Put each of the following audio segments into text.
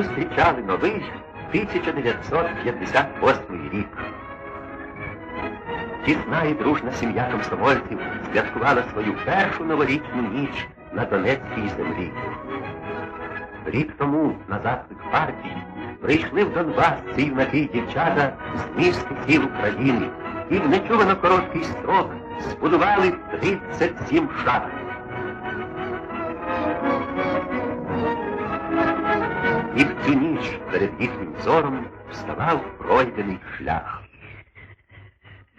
Зустрічали новий 1958 рік. Тісна і дружна сім'я комсомольців святкувала свою першу новорічну ніч на Донецькій землі. Рік тому на заклик партії прийшли в Донбас ці юнаки дівчата з міст сіл України і в нечувано короткий строк збудували 37 шахт. І ніч перед їхнім зором вставав пройдений шлях.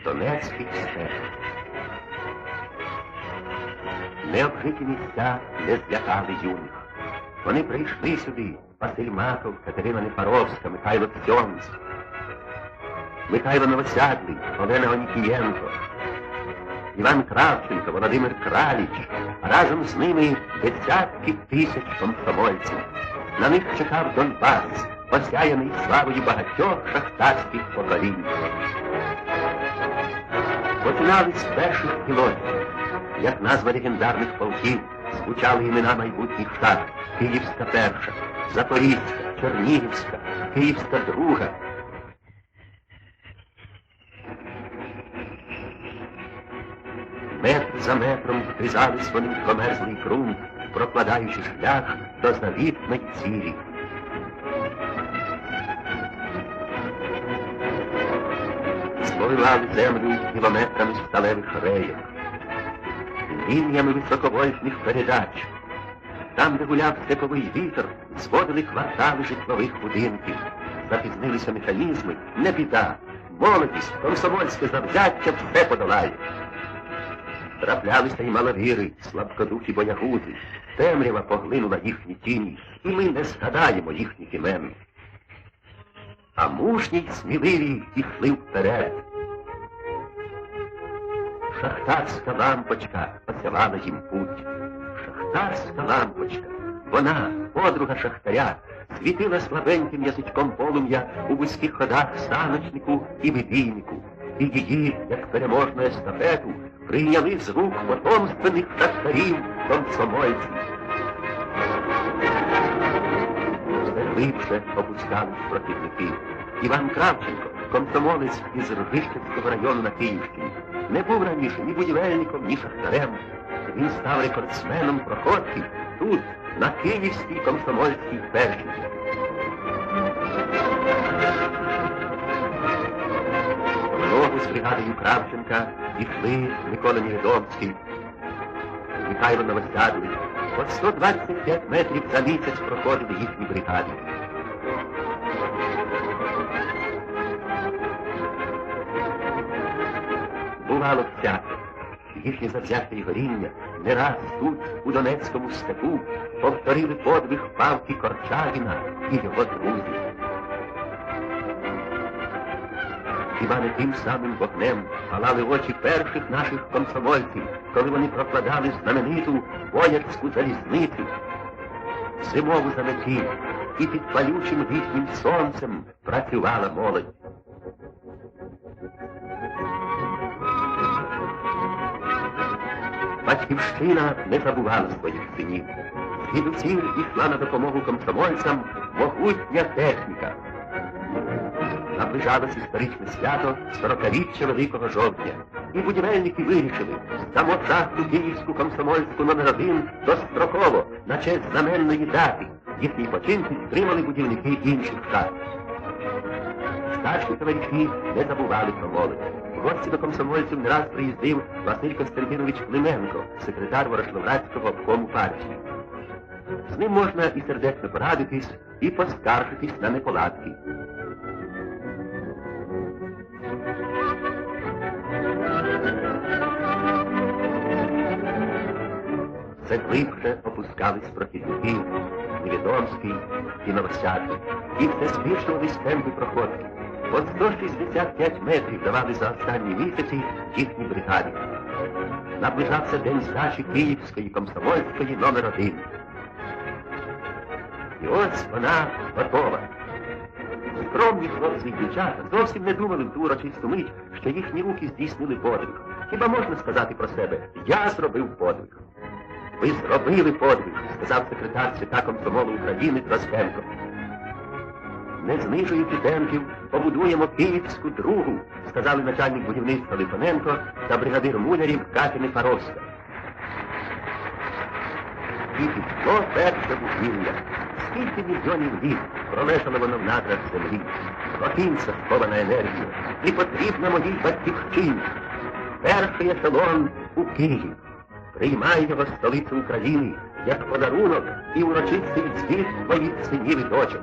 Донецький степ. Необжиті місця не злякали юних. Вони прийшли сюди, Василь Маков, Катерина Нефаровська, Михайло Цьонц, Михайло Новосядлий, Олена Онікієнко, Іван Кравченко, Володимир Краліч, а разом з ними десятки тисяч комсомольців. На них чекав Донбас, осяяний славою багатьох шахтарських поколінь. Починали з перших пілотів, як назва легендарних полків, звучали імена майбутніх шахт. Київська перша, Запорізька, Чернігівська, Київська друга. Метр за метром вгризались вони в промерзлий ґрунт, прокладаючи шлях до завітної цілі. Сповивали землю кілометрами сталевих рейок, лініями високовольтних передач. Там, де гуляв степовий вітер, зводили квартали житлових будинків. Запізнилися механізми, не біда. Молодість, комсомольське завзяття все подолає. Траплялися й маловіри, слабкодухі боягузи. Темрява поглинула їхні тіні, і ми не згадаємо їхніх імен. А мужні й сміливі йшли вперед. Шахтарська лампочка осявала їм путь. Шахтарська лампочка, вона, подруга шахтаря, світила слабеньким язичком полум'я у вузьких ходах саночнику і вибійнику. І її, як переможну естафету, прийняли з рук потомственних шахтарів комсомольців. Все глибше опускались противники. Іван Кравченко, комсомолець із Ржищенського району на Київщині, не був раніше ні будівельником, ні шахтарем. Він став рекордсменом проходків тут, на Київській комсомольській першій. Бригадою Кравченка йшли Микола Нєвідомський, Михайло Новосядлий. По 125 метрів за місяць проходили їхні бригади. Бувало всяке. Їхнє завзяття і горіння не раз тут, у Донецькому степу, повторили подвиг Павки Корчагіна і його друзів. Хіба не тим самим вогнем палали очі перших наших комсомольців, коли вони прокладали знамениту боярську залізницю, зимову заметі, і під палючим літнім сонцем працювала молодь. Батьківщина не забувала своїх синів. Звідусіль йшла на допомогу комсомольцям могутня техніка. Наближалось історичне свято сорокаріччя Великого жовтня. І будівельники вирішили саму шахту Київську комсомольську номер 1 достроково на честь знаменної дати. Їхній почин підтримали будівники інших шахт. Старші товариші не забували про молодь. Гості до комсомольців не раз приїздив Василь Костянтинович Клименко, секретар Ворошиловградського обкому партії. З ним можна і сердечно порадитись, і поскаржитись на неполадки. Все глибше опускались прохідники, Невідомський і Новосядний. І все збільшувались темпи проходки. По 165 метрів давали за останні місяці їхні бригади. Наближався день здачі Київської комсомольської номер один. І ось вона готова. Скромні хлопці і дівчата зовсім не думали в ту урочисту мить, що їхні руки здійснили подвиг. Хіба можна сказати про себе Я зробив подвиг. Ви зробили подвиг, сказав секретар ЦК комсомолу України Троскенко. не знижуючи темпів, побудуємо Київську другу, сказали начальник будівництва Липоненко та бригадир мулярів Катя Фаровська. І пішло перше будівля. Скільки мільйонів літ пролежало воно в надрах землі. Рокінця схована енергія. І потрібна моїй батьківщині. Перший ешелон у Київ. Приймай його столицю України як подарунок і урочистий звіт своїх синів і дочок.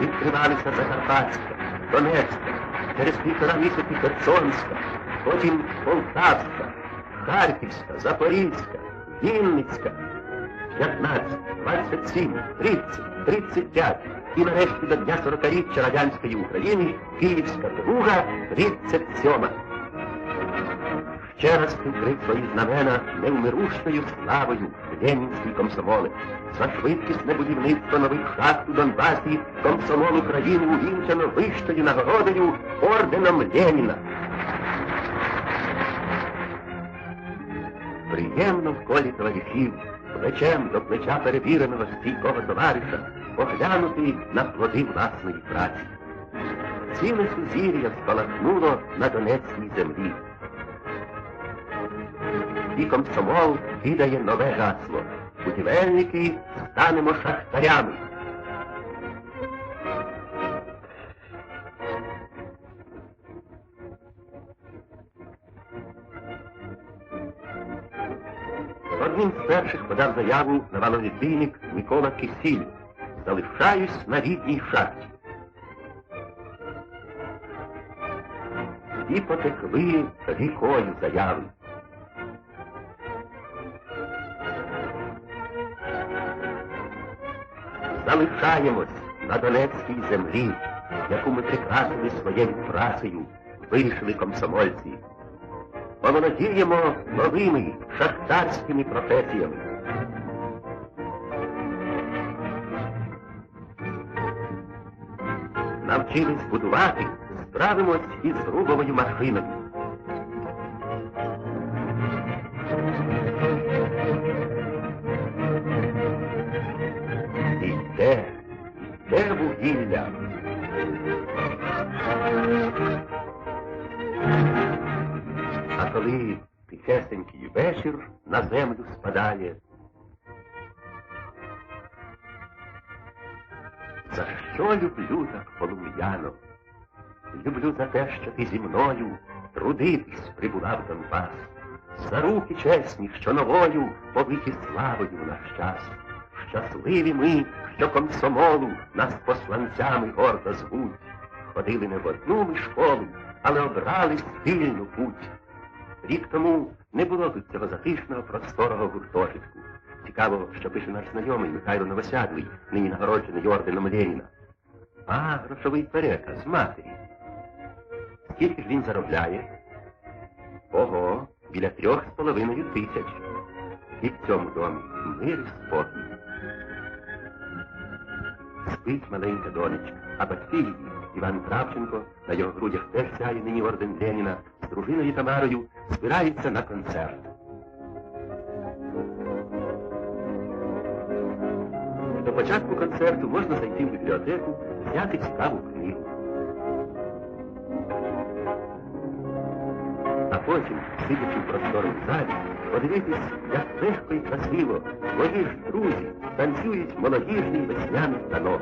Відкривалися Закарпатська, Донецька, через півтора місяці Херсонська, потім Полтавська, Харківська, Запорізька, Вінницька, 15, 27, 30, 35 і нарешті до Дня 40-річчя Радянської України Київська друга, 37. Ще раз прикрив свої знамена невмирущою славою Ленінський комсомолець. За швидкісне будівництво нових шахт у Донбасі комсомол України увінчано вищою нагородою орденом Леніна. Приємно в колі товаришів, плечем до плеча перевіреного стійкого товариша, поглянути на плоди власної праці. Ціле сузір'я спалахнуло на Донецькій землі. І комсомол кидає нове гасло. Будівельники станемо шахтарями. Одним з перших подав заяву на валовідбійник Микола Кисіль. Залишаюсь на рідній шахті. І потекли рікою заяви. Залишаємось на Донецькій землі, яку ми прикрасили своєю працею, вирішили комсомольці. Поволодіємо новими шахтарськими професіями. Навчились будувати, справимось із рубовою машиною. Коли вечір на землю спадає, за що люблю так полум'яно? Люблю за те, що ти зі мною трудитись прибула в Донбас, за руки чесні, що новою побиті славою в наш час. Щасливі ми, що комсомолу нас посланцями гордо звуть. Ходили не в одну ми школу, але обрали спільну путь. Рік тому не було тут цього затишного просторого гуртожитку. Цікаво, що пише наш знайомий Михайло Новосядлий, нині нагороджений орденом Леніна. А, грошовий переказ матері. Скільки ж він заробляє? Ого, біля трьох з половиною тисяч. І в цьому домі мир і спокій. Спить маленька донечка, а батьки її, Іван Кравченко, на його грудях теж сяє нині орден Леніна, дружиною Тамарою збираються на концерт. До початку концерту можна зайти в бібліотеку, взяти цікаву книгу. А потім, сидячи в просторній залі, подивитись, як легко і красиво свої ж друзі танцюють молодіжний весняний танок.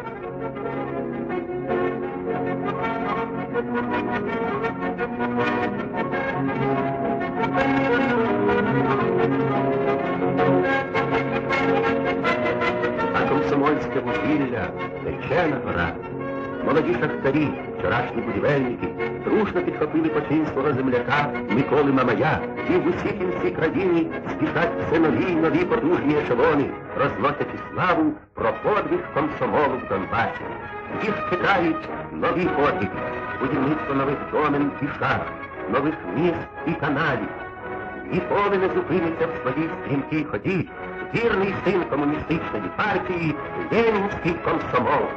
Комсомольське вугілля тече на. Молоді шахтарі, вчорашні будівельники, дружно підхопили почин свого земляка Миколи Мамая, і в усій кінці країні спішать все нові й нові потужні ешелони, розносячи славу про подвиг комсомолу в Донбасі. Їх чекають нові подвиги, будівництво нових домен і шахт, нових міст і каналів. Ніколи не зупиниться в своїй стрімкій ході вірний син комуністичної партії Ленінський комсомол.